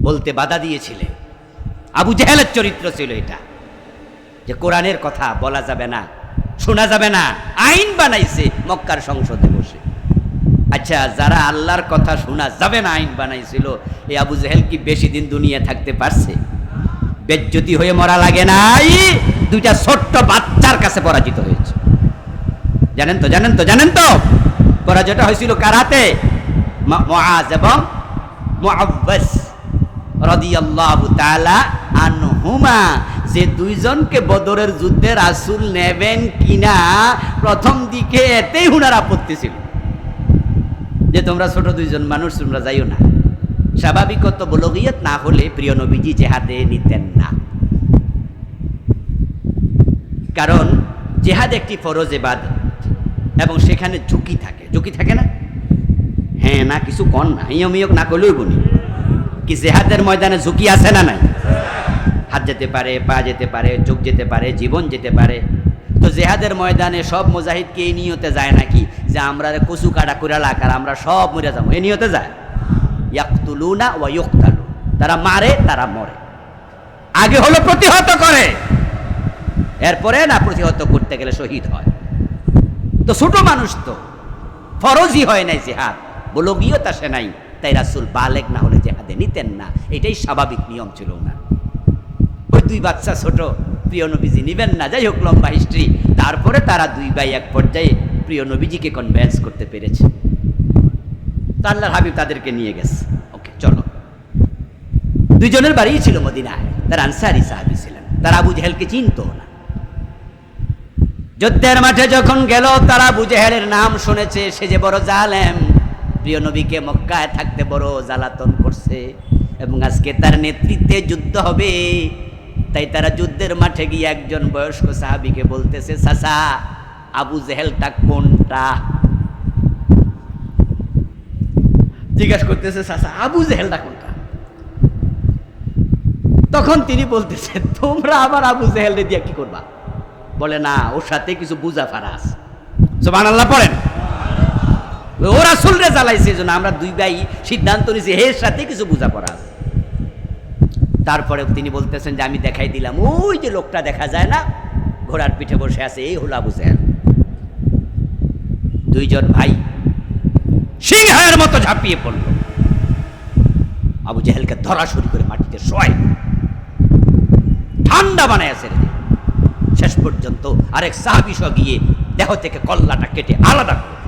বলতে বাধা দিয়েছিলে আবু জেহেলের চরিত্র ছিল এটা। যে কোরআনের কথা বলা যাবে না, শোনা যাবে না, আইন বানাইছে মক্কার সংসদে বসে। আচ্ছা যারা আল্লাহর কথা শোনা যাবে না, আইন বানাইছিল, এই আবু জেহেল কি বেশি দিন দুনিয়া থাকতে পারছে? বেজ্জতি হয়ে মরা লাগে নাই, দুইটা ছোট্ট বাচ্চার কাছে পরাজিত হয়েছে। জানেন তো জানেন তো জানেন তো? পরাজয়টা হয়েছিল কার হাতে? এবং মুআব্বাস রাদিয়াল্লাহু তাআলা আনহুমা, যে দুইজনকে বদরের যুদ্ধে রাসূল নেবেন কিনা, প্রথম দিকে এতেই হুনার আপত্তি ছিল যে তোমরা ছোট দুইজন মানুষ, তোমরা যাইও না। স্বাভাবিকত বলগিয়ত না হলে প্রিয় নবীজি জেহাদে নিতেন না। কারণ জেহাদ একটি ফরজ এবাদত এবং সেখানে ঝুঁকি থাকে। ঝুঁকি থাকে না? হ্যাঁ না, কিছু কন না। ইয়মিয়ক না করলেও বলি। কি জেহাদের ময়দানে ঝুঁকি আছে না নাই? হাত যেতে পারে, পা যেতে পারে, চোখ যেতে পারে, জীবন যেতে পারে। তো জেহাদের ময়দানে সব মুজাহিদকে এই নিয়তে যায় নাকি? যে আমরা কচু কাটা করে লাগার আমরা সব মরে যাব, এই নিয়তে যায়? ইউকতালু। তারা মারে, তারা মরে। আগে হলো প্রতিহত করে। এরপরে না প্রতিহত করতে গেলে শহীদ হয়। তো ছোট মানুষ তো, ফরজই হয় নাই জেহাদ। বলগীয়তা সে নাই, তাই রাসুল বালেক না হলে জেহাদে নিতেন না। এটাই স্বাভাবিক নিয়ম ছিল না ওই দুই বাচ্চা ছোট, প্রিয় নবীজি নিবেন না। যাই হোক, লম্বা হিস্ট্রি তারপরে তারা দুই ভাই এক পর্যায়ে প্রিয় নবীজিকে কনভেন্স করতে পেরেছে। তো হাবিব তাদেরকে নিয়ে গেছে। ওকে, চলো। দুইজনের বাড়িই ছিল মদিনায়। তার আনসারি সাহাবি ছিলেন। তারা আবু জেহেলকে চিনতো না যুদ্ধের মাঠে যখন গেল, তারা আবু জেহেলের নাম শুনেছে, সে যে বড় জালেম। প্রিয় নবীকে মক্কায় থাকতে বড় জ্বালাতন করছে এবং আজকে তার নেতৃত্বে যুদ্ধ হবে। তাই তারা যুদ্ধের মাঠে গিয়ে একজন বয়স্ক সাহাবিকে বলতেছে সাসা আবু জেহেলটা কোনটা? জিজ্ঞাসা করতেছে সাসা আবু জেহেলটা কোনটা? তখন তিনি বলতেছে, তোমরা আবার আবু জেহেল দিয়ে কি করবা? বলে, না, ওর সাথে কিছু বুঝা ফারা আছে। সোমান আল্লাহ পড়েন। ওরা সুলরে জ্বালাইছে এই জন্য আমরা দুই ভাই সিদ্ধান্ত নিয়েছি এর সাথে কিছু বুঝা পড়া আছে। তারপরে তিনি বলতেছেন যে, আমি দেখাই দিলাম, ওই যে লোকটা দেখা যায় না, ঘোড়ার পিঠে বসে আছে, এই হলো আবু দুইজন ভাই সিংহের মতো ঝাঁপিয়ে পড়ল। আবু জেহেলকে ধরা শুরু করে মাটিতে শোয় ঠান্ডা বানায় আছে শেষ পর্যন্ত আরেক সাহাবিস গিয়ে দেহ থেকে কল্লাটা কেটে আলাদা করে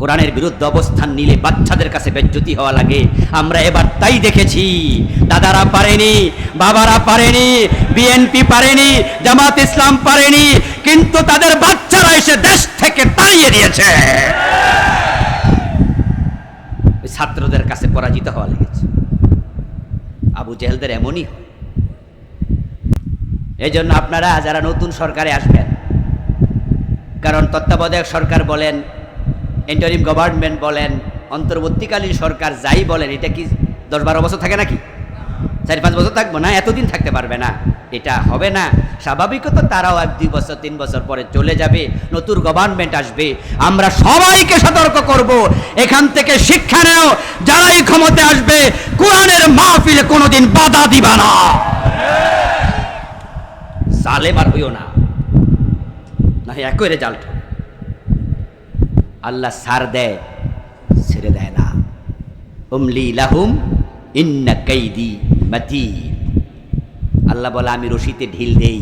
কোরআনের বিরুদ্ধে অবস্থান নিলে বাচ্চাদের কাছে বেজ্জতি হওয়া লাগে। আমরা এবার তাই দেখেছি, দাদারা পারেনি, বাবারা পারেনি বিএনপি পারেনি, জামাত ইসলাম পারেনি, কিন্তু তাদের বাচ্চারা এসে দেশ থেকে তাড়িয়ে দিয়েছে। ছাত্রদের কাছে পরাজিত হওয়া লেগেছে। আবু জেহেলদের এমনই এই জন্য আপনারা যারা নতুন সরকারে আসবেন, কারণ তত্ত্বাবধায়ক সরকার বলেন ইন্টারিম গভর্নমেন্ট বলেন, অন্তর্বর্তীকালীন সরকার যাই বলেন, এটা কি দশ বারো বছর থাকে নাকি? চারি পাঁচ বছর থাকব না, এতদিন থাকতে পারবে না। এটা হবে না। স্বাভাবিকত তারাও এক, দুই বছর, তিন বছর পরে চলে যাবে, নতুন গভর্নমেন্ট আসবে। আমরা সবাইকে সতর্ক করব, এখান থেকে শিক্ষা নেও, যারাই ক্ষমতা আসবে, কোরআনের মাহফিলে কোনোদিন বাধা দিবা না। আর হইও না। না একরে জাল ঠোক। আল্লাহ সার দেয়, ছেড়ে দেয় না। উমলি লাহুম ইন্না কাইদি মাতি আল্লাহ বলে, আমি রশিতে ঢিল দেই।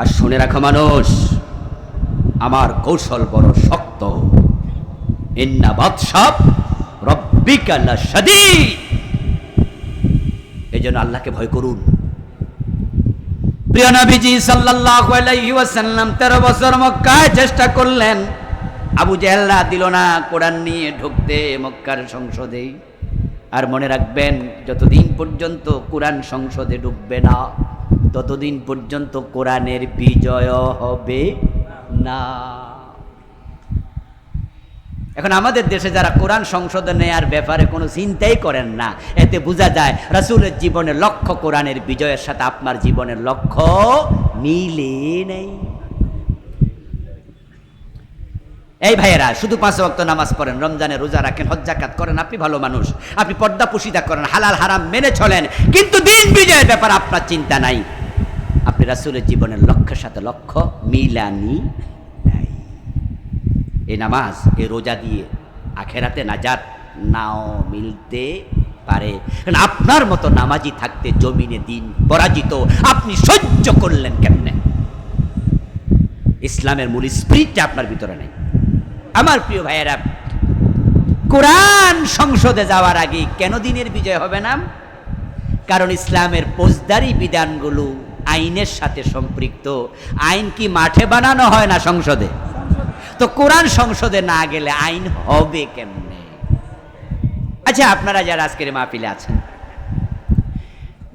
আর শুনে রাখো মানুষ, আমার কৌশল বড় শক্ত। ইন্না বাদশাব রব্বিকা লাশাদীদ এই জন্য আল্লাহকে ভয় করুন। প্রিয় নবীজি সাল্লাল্লাহু আলাইহি ওয়াসাল্লাম 13 বছর মক্কায় চেষ্টা করলেন। আবু জেহেলরা দিল না কোরআন নিয়ে ঢুকতে মক্কার সংসদে। আর মনে রাখবেন, যতদিন পর্যন্ত কোরআন সংসদে ঢুকবে না, ততদিন পর্যন্ত কোরআনের বিজয় হবে না। এখন আমাদের দেশে যারা কোরআন সংশোধন নেয়ার ব্যাপারে কোনো চিন্তাই করেন না, এতে বোঝা যায় রাসূলের জীবনের লক্ষ্য কোরআনের বিজয়ের সাথে আপনার জীবনের লক্ষ্য মিলে নেই। এই ভাইয়েরা, শুধু পাঁচ ওয়াক্ত নামাজ পড়েন, রমজানে রোজা রাখেন হজ্জাকাত করেন, আপনি ভালো মানুষ। আপনি পর্দা পুশিদা করেন, হালাল, হারাম মেনে চলেন, কিন্তু দিন বিজয়ের ব্যাপার আপনার চিন্তা নাই। আপনি রাসূলের জীবনের লক্ষ্যের সাথে লক্ষ্য মিলানি নাই। এই নামাজ এই রোজা দিয়ে আখেরাতে নাজাত নাও মিলতে পারে। আপনার মতো নামাজি থাকতে জমিনে দিন পরাজিত, আপনি সহ্য করলেন কেমনে? ইসলামের মূল স্পিরিটটা আপনার ভিতরে নেই। আমার প্রিয় ভাইয়েরা, কোরআন সংসদে যাওয়ার আগে কেন দিনের বিজয় হবে না? কারণ ইসলামের ফৌজদারি বিধানগুলো আইনের সাথে সম্পৃক্ত। আইন কি মাঠে বানানো হয় না সংসদে? তো কোরআন সংসদে না গেলে আইন হবে কেমনে? আচ্ছা আপনারা যারা আজকের মাহফিলে আছেন,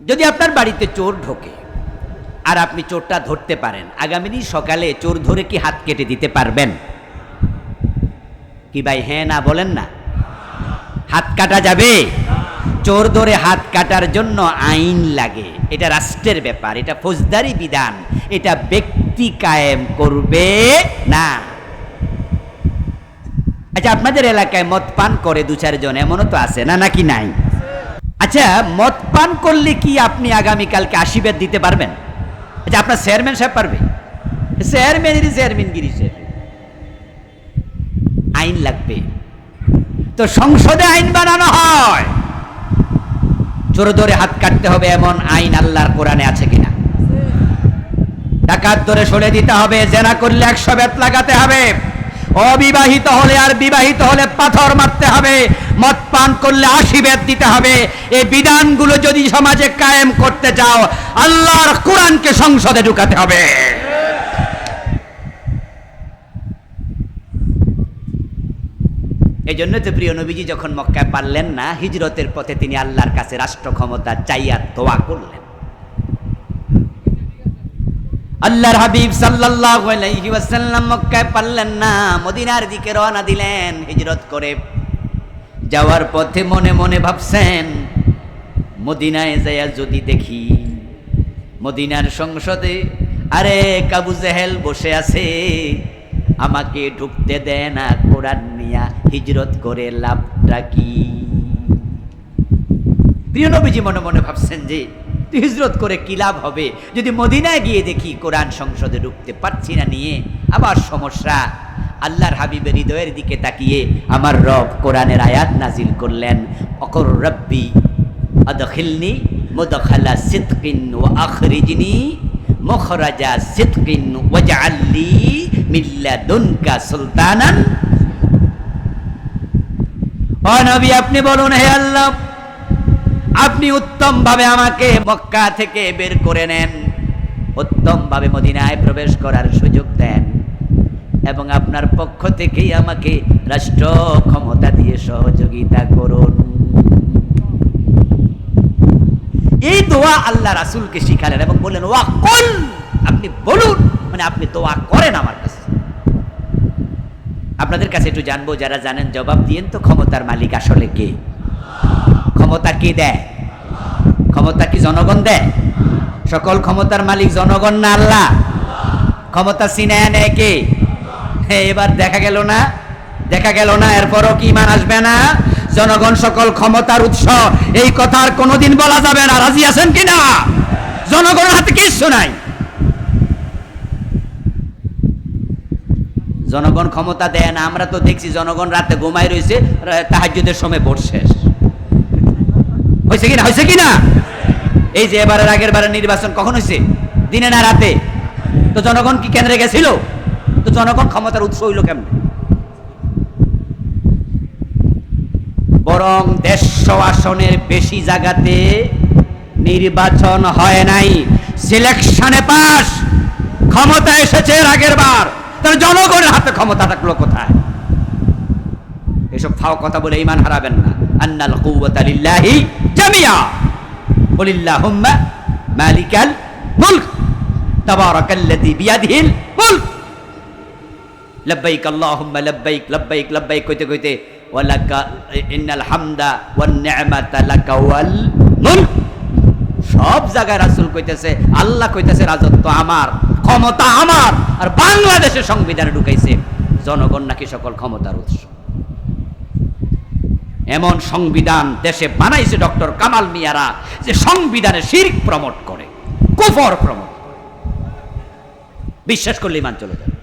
যদি আপনার বাড়িতে চোর ঢোকে আর আপনি চোরটা ধরতে পারেন, আগামী দিন সকালে চোর ধরে কি হাত কেটে দিতে পারবেন? কি ভাই হ্যাঁ না বলেন না? হাত কাটা যাবে? চোর ধরে হাত কাটার জন্য আইন লাগে। এটা রাষ্ট্রের ব্যাপার, এটা ফৌজদারি বিধান। এটা ব্যক্তি কায়েম করবে না। আচ্ছা আপনাদের এলাকায় মদ পান করে দু চারজন, এমনও তো আছে না, নাকি নাই? আচ্ছা মদ পান করলে কি আপনি আগামীকালকে আশীর্বাদ দিতে পারবেন? আচ্ছা আপনার চেয়ারম্যান সাহেব পারবে? চেয়ারম্যানেরই চেয়ারম্যানগিরি সে আইন লাগবে। তো সংসদে আইন বানানো হয়। চোর ধরে হাত কাটতে হবে এমন আইন আল্লাহর কোরআনে আছে কিনা। ডাকাত ধরে সরে দিতে হবে, জেনা করলে একশো বেত লাগাতে হবে। অবিবাহিত হলে আর বিবাহিত হলে পাথর মারতে হবে, মদ পান করলে আশি বেত দিতে হবে। এই বিধানগুলো যদি সমাজে কায়েম করতে চাও, আল্লাহর কোরআনকে সংসদে ঢুকাতে হবে। এই জন্য তো প্রিয় নবীজি যখন মক্কায় পারলেন না, হিজরতের পথে তিনি আল্লাহর কাছে রাষ্ট্র ক্ষমতা চাইয়া দোয়া করলেন। আল্লাহর হাবিব সাল্লাল্লাহু মক্কায় পারলেন না, মদিনার দিকে রওনা দিলেন, হিজরত করে যাওয়ার পথে মনে মনে ভাবছেন, মদিনায় যাইয়া যদি দেখি মদিনার সংসদে আরে কাবু জেহেল বসে আছে আমাকে ঢুকতে দেয় না, কোরআন নিয়া হিজরত করে লাভটা কি? প্রিয় নবীজি মনে মনে ভাবছেন যে হিজরত করে কি লাভ হবে? যদি মদিনায় গিয়ে দেখি কোরআন সংসদে ঢুকতে পারছি না নিয়ে, আবার সমস্যা। আল্লাহর হাবিবের হৃদয়ের দিকে তাকিয়ে আমার রব কোরআনের আয়াত নাজিল করলেন, অকর রব্বি আদখিলনি মুদখালা সিদকিন ওয়া আখরিজনি মুখরাজা সিদকিন ওয়াজআললি মিল্লাদুনকা সুলতানান। ও নবী, আপনি বলুন, হে আল্লাহ, আপনি উত্তম ভাবে আমাকে মক্কা থেকে বের করে নেন উত্তম ভাবে মদিনায় প্রবেশ করার সুযোগ দেন, এবং আপনার পক্ষ থেকেই আমাকে রাষ্ট্র ক্ষমতা দিয়ে সহযোগিতা করুন। এই দোয়া আল্লাহ রাসূলকে শিখালেন এবং বললেন, ওয়া কুল আপনি বলুন মানে আপনি দোয়া করেন আমার কাছে। আপনাদের কাছে একটু জানব, যারা জানেন জবাব দিয়েন তো ক্ষমতার মালিক আসলে কে? ক্ষমতা কে দেয়? ক্ষমতা কি জনগণ দেয়? সকল ক্ষমতার মালিক জনগণ না আল্লাহ? ক্ষমতা সিনায় নেয় কে? এবার দেখা গেল না? দেখা গেল না, এরপরও কি ইমান আসবে না? জনগণ সকল ক্ষমতার উৎস, এই কথার কোনোদিন বলা যাবে না। রাজি আছেন কিনা? জনগণের হাতে কিচ্ছু নাই। জনগণ ক্ষমতা দেয় না, আমরা তো দেখছি জনগণ রাতে ঘুমাই রয়েছে তাহাজ্যদের সময় ভোট শেষ। হয়েছে কিনা? হয়েছে কিনা? এই যে এবারের আগের বারের নির্বাচন কখন হয়েছে? দিনে না রাতে? তো জনগণ কি কেন্দ্রে গেছিল? তো জনগণ ক্ষমতার উৎস হইল কেমন? বরং দেড়শো আসনের বেশি জায়গাতে নির্বাচন হয় নাই। সিলেকশনে পাস ক্ষমতা এসেছে আগের বার। তাহলে জনগণের হাতে ক্ষমতা থাকল কোথায়? এসব ফাও কথা বলে ইমান হারাবেন না। আন্নাল কুওয়াতা লিল্লাহি জামিয়া। বলিল্লাহুম্মা মালিকাল মুলক। তাবারাকাল্লাযী বিয়াদিহিল মুলক। লব্বাইক আল্লাহুম্মা লব্বাইক লব্বাইক লব্বাইক কইতে কইতে, ওয়ালাকা ইন্নাল হামদা ওয়ান নি'মাতা লাকা ওয়াল মুলক। সব জায়গায় রাসূল কইতেছে, আল্লাহ কইতেছে রাজত্ব আমার। ক্ষমতা আমার। আর বাংলাদেশের সংবিধানে ঢুকাইছে, জনগণ নাকি সকল ক্ষমতার উৎস। এমন সংবিধান দেশে বানাইছে ডক্টর কামাল মিয়ারা, যে সংবিধানে শির্ক প্রমোট করে, কুফর প্রমোট। বিশ্বাস করলে ইমান চলে যাবে